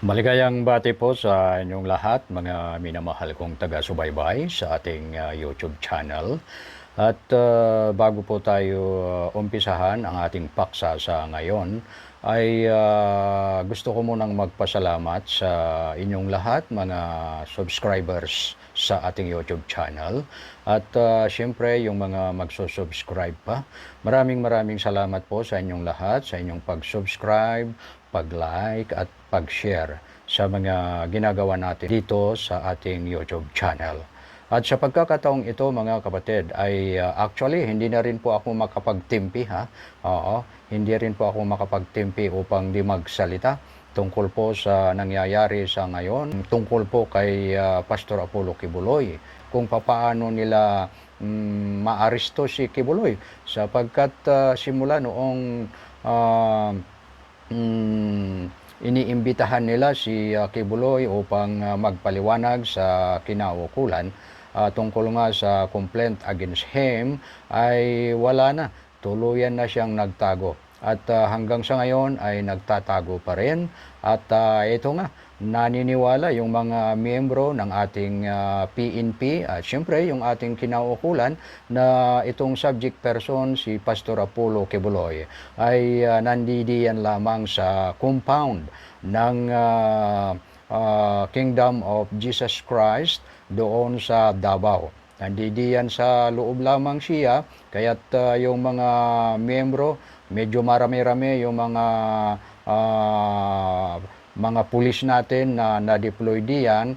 Maligayang bati po sa inyong lahat, mga minamahal kong taga-subaybay sa ating uh, YouTube channel. At uh, bago po tayo uh, umpisahan ang ating paksa sa ngayon, ay uh, gusto ko munang magpasalamat sa inyong lahat, mga subscribers sa ating YouTube channel. At uh, syempre, yung mga magsusubscribe pa, maraming maraming salamat po sa inyong lahat, sa inyong pag-subscribe, pag-like at pag-share sa mga ginagawa natin dito sa ating YouTube channel. At sa pagkakataong ito mga kapatid ay uh, actually hindi na rin po ako makapagtimpi ha. Oo, hindi rin po ako makapagtimpi upang di magsalita tungkol po sa nangyayari sa ngayon, tungkol po kay uh, Pastor Apollo Kibuloy, kung papaano nila mm, maaresto si Kibuloy sapagkat uh, simula noong uh, mm, iniimbitahan nila si uh, Kibuloy upang uh, magpaliwanag sa kinaukulan uh, tungkol nga sa complaint against him ay wala na. Tuluyan na siyang nagtago. At uh, hanggang sa ngayon ay nagtatago pa rin. At uh, ito nga, naniniwala yung mga miyembro ng ating uh, PNP at syempre yung ating kinaukulan na itong subject person si Pastor Apollo Quebuloy ay uh, nandidiyan lamang sa compound ng uh, uh, Kingdom of Jesus Christ doon sa Davao. Nandidiyan sa loob lamang siya, kaya't uh, yung mga miyembro, medyo marami-rami yung mga uh, mga pulis natin na na-deploy diyan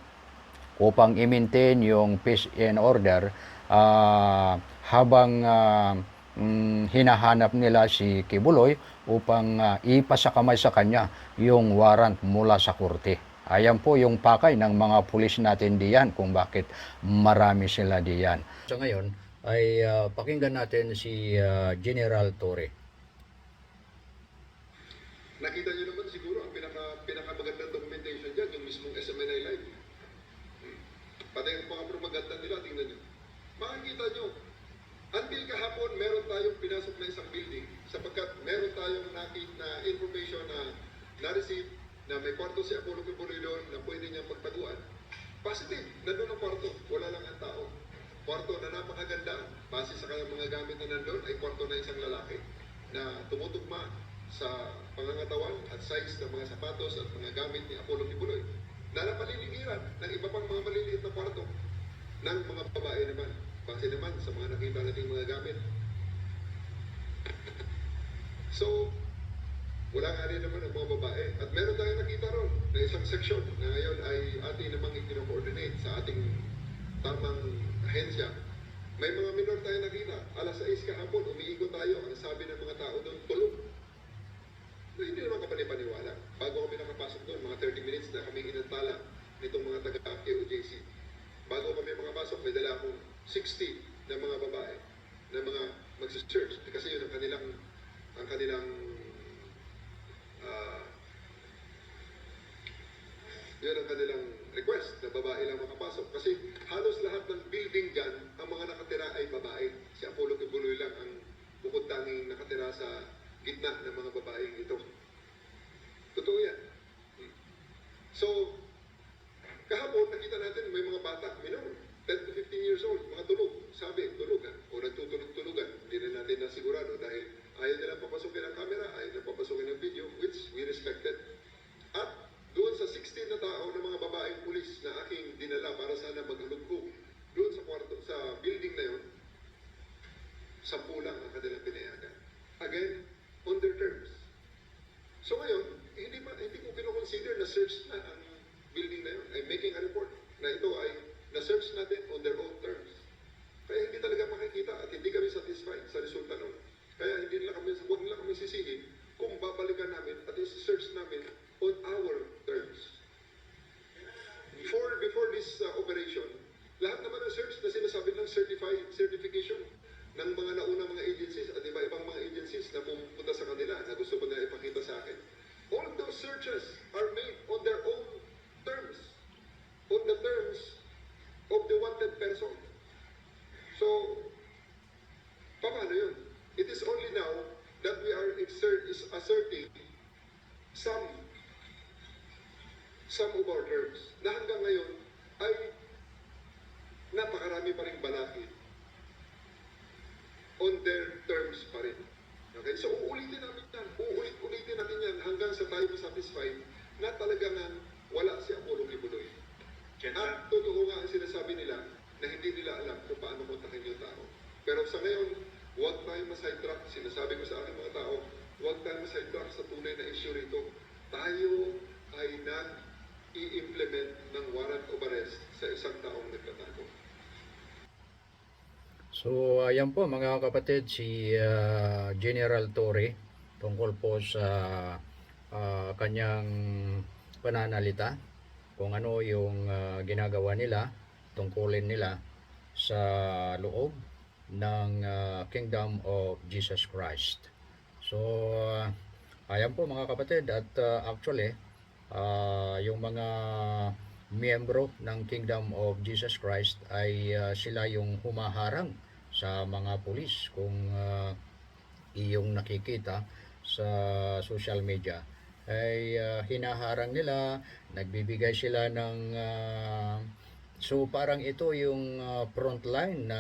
upang i-maintain yung peace and order uh, habang uh, mm, hinahanap nila si Kibuloy upang uh, ipasakamay sa kanya yung warrant mula sa korte. Ayan po yung pakay ng mga pulis natin diyan kung bakit marami sila diyan. So ngayon ay uh, pakinggan natin si uh, General Torre. Nakita niyo naman siguro mismong SMNI Live. Pati ang mga propaganda nila, tingnan niyo. Makikita niyo, until kahapon, meron tayong pinasok na isang building sapagkat meron tayong nakita na information na na-receive na may kwarto si Apollo Kibuloy doon na pwede niyang magtaguan. Positive, nandun ang kwarto, wala lang ang tao. Kwarto na napakaganda, base sa kanyang mga gamit na nandun, ay kwarto na isang lalaki na tumutugma sa pangangatawan at size ng mga sapatos at mga gamit ni Apollo Kibuloy na napaliligiran ng iba pang mga maliliit na kwarto ng mga babae naman. Base naman sa mga nakita nating mga gamit. So, wala nga rin naman ang mga babae. At meron tayong nakita ron na isang seksyon na ngayon ay ating namang ikino-coordinate sa ating tamang ahensya. May mga minor tayo nakita. Alas 6 kahapon, umiigo tayo. Ang sabi ng mga tao doon, tulog. Na hindi naman kapanipaniwala. Bago kami nakapasok doon, mga 30 minutes na kami inantala nitong mga taga-KOJC. Bago kami makapasok, may dala akong 60 na mga babae na mga magsa-search. Kasi yun ang kanilang ang kanilang uh, yun ang kanilang request na babae lang makapasok. Kasi halos lahat ng building dyan, ang mga nakatira ay babae. Si Apollo Kibuloy lang ang bukod tanging nakatira sa gitna ng mga babaeng ito. Totoo yan. So, kahapon nakita natin may mga bata, minor, 10 to 15 years old, mga tulog. Sabi, tulog? O nagtutulog-tulugan. Hindi na natin nasigurado dahil ayaw nila papasukin ang camera, ayaw nila papasukin ang video, which we respected. At doon sa 16 na tao ng mga babaeng pulis na aking dinala para sana maglulughog doon sa kwarto, sa building na yun, sampu lang ang kanilang pinayagan. Again, their terms. So ngayon, hindi, ma, hindi ko kinoconsider na search na ang building na yun. I'm making a report na ito ay na-search natin on their own terms. Kaya hindi talaga makikita at hindi kami satisfied sa resulta nun. Kaya hindi nila kami, huwag nila kami sisihin kung babalikan namin at i-search namin on our terms. Before, before this uh, operation, lahat naman ng search na sinasabi ng certified certification ng mga naunang mga agencies at iba-ibang mga agencies na pumunta sa kanila na gusto ko nila ipakita sa akin. All of those searches are made on their own terms. On the terms of the person. So, paano yun? It is only now that we are exert, is asserting some some of our terms na hanggang ngayon ay napakarami pa rin balakid on their terms pa rin. Okay? So, uulitin namin yan. Uulit-ulitin natin yan hanggang sa tayo satisfied na talagang wala si Apollo Kibuloy. At totoo nga ang sinasabi nila na hindi nila alam kung paano kontakin yung tao. Pero sa ngayon, huwag tayo ma-sidetrack. Sinasabi ko sa aking mga tao, huwag tayo ma-sidetrack sa tunay na issue rito. Tayo ay nag-i-implement ng warrant of arrest sa isang taong nagtatago. So, ayan po mga kapatid, si ah, General Torre tungkol po sa ah, kanyang pananalita kung ano yung ah, ginagawa nila, tungkulin nila sa loob ng ah, Kingdom of Jesus Christ. So, ah, ayan po mga kapatid at ah, actually, ah, yung mga miyembro ng Kingdom of Jesus Christ ay ah, sila yung humaharang sa mga pulis kung ah, iyong nakikita sa social media ay ah, hinaharang nila, nagbibigay sila ng ah, so parang ito yung ah, front line na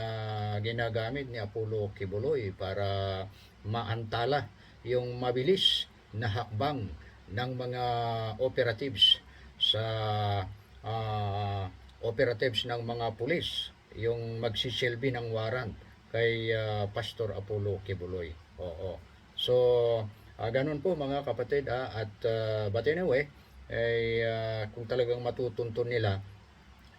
ginagamit ni Apollo Kibuloy para maantala yung mabilis na hakbang ng mga operatives sa ah, operatives ng mga pulis yung magsisilbi ng warrant kay ah, Pastor Apollo Kibuloy. Oo. So, ah, ganun po mga kapatid ah, at ah, but anyway, ay ah, kung talagang matutuntun nila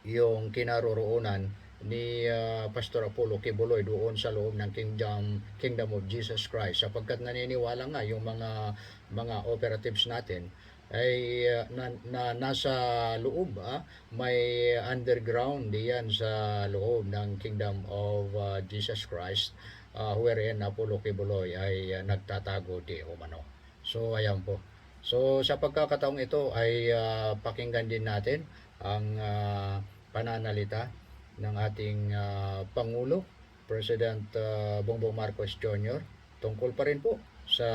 yung kinaroroonan ni ah, Pastor Apollo Kibuloy doon sa loob ng Kingdom Kingdom of Jesus Christ sapagkat naniniwala nga yung mga mga operatives natin ay ah, na, na nasa loob ah, may underground diyan sa loob ng Kingdom of ah, Jesus Christ uh, wherein Apollo Kibuloy ay ah, nagtatago di umano. So ayan po. So sa pagkakataong ito ay ah, pakinggan din natin ang ah, pananalita ng ating ah, Pangulo, President ah, Bongbong Marcos Jr. tungkol pa rin po sa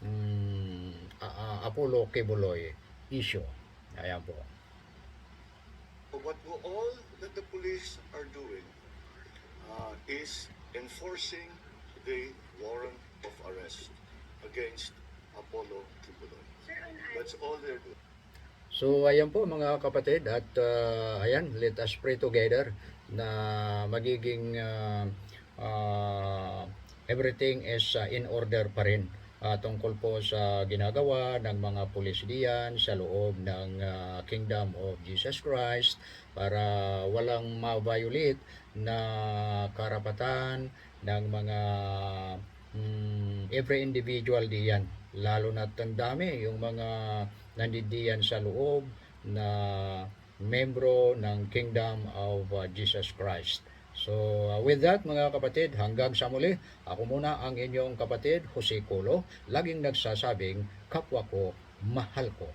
mm, A- A- Apollo Kibuloy issue. Ayan po. What all that the police are doing uh, is enforcing the warrant of arrest against Apollo Kibuloy. That's all they're doing. So ayan po mga kapatid at uh, ayan let us pray together na magiging uh, uh, everything is uh, in order pa rin uh, tungkol po sa ginagawa ng mga pulis diyan sa loob ng uh, Kingdom of Jesus Christ para walang ma-violate na karapatan ng mga mm, every individual diyan. Lalo na ang dami yung mga nandidiyan sa loob na membro ng Kingdom of uh, Jesus Christ. So uh, with that mga kapatid, hanggang sa muli, ako muna ang inyong kapatid, Jose Colo, laging nagsasabing, kapwa ko, mahal ko.